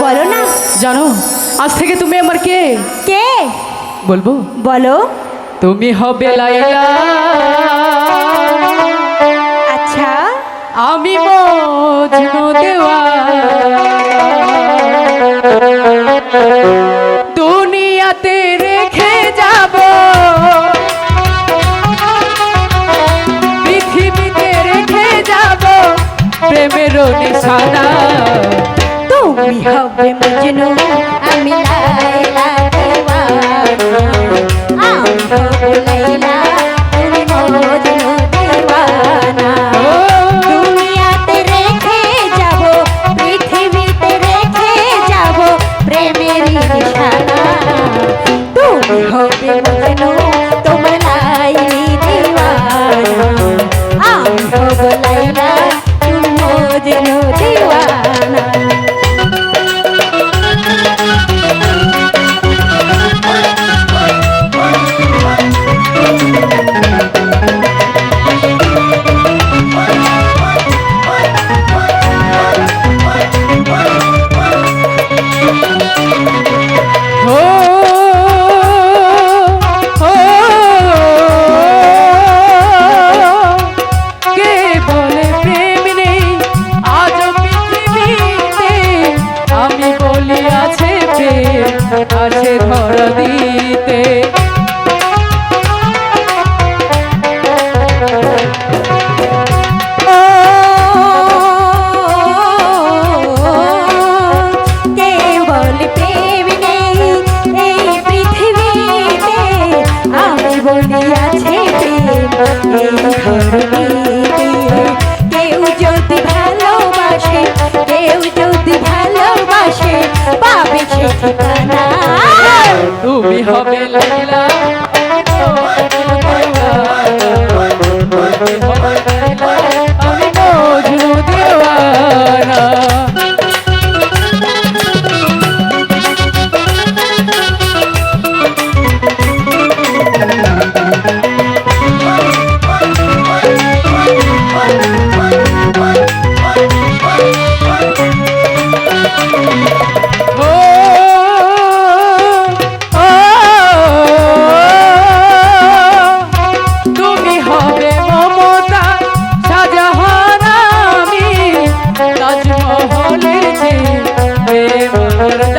বলো না। জানো আজ থেকে তুমি আমার কে? কে? বলব? বলো। তুমি হবে লাইলা আচ্ছা। আমি মজনু দেওয়া দুনিয়াতে রেখে যাব। পৃথিবীতে রেখে যাব। প্রেমের নিশানা। হবে মজনু আমি লাইলা আছে ধরা দিতে কেবল প্রেম হবে। তাজমহলের যে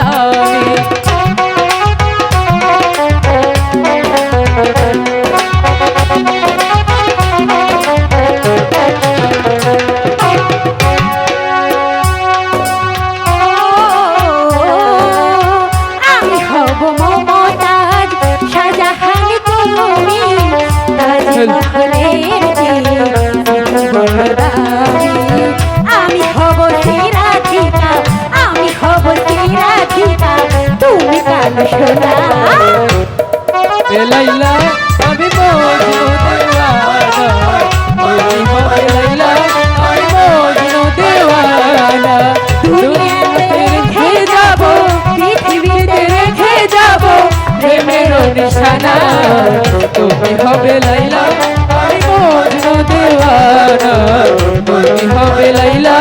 এ লাইলা হবে লাইলা আমি মজনু দেওয়ানা তুমি হবে লাইলা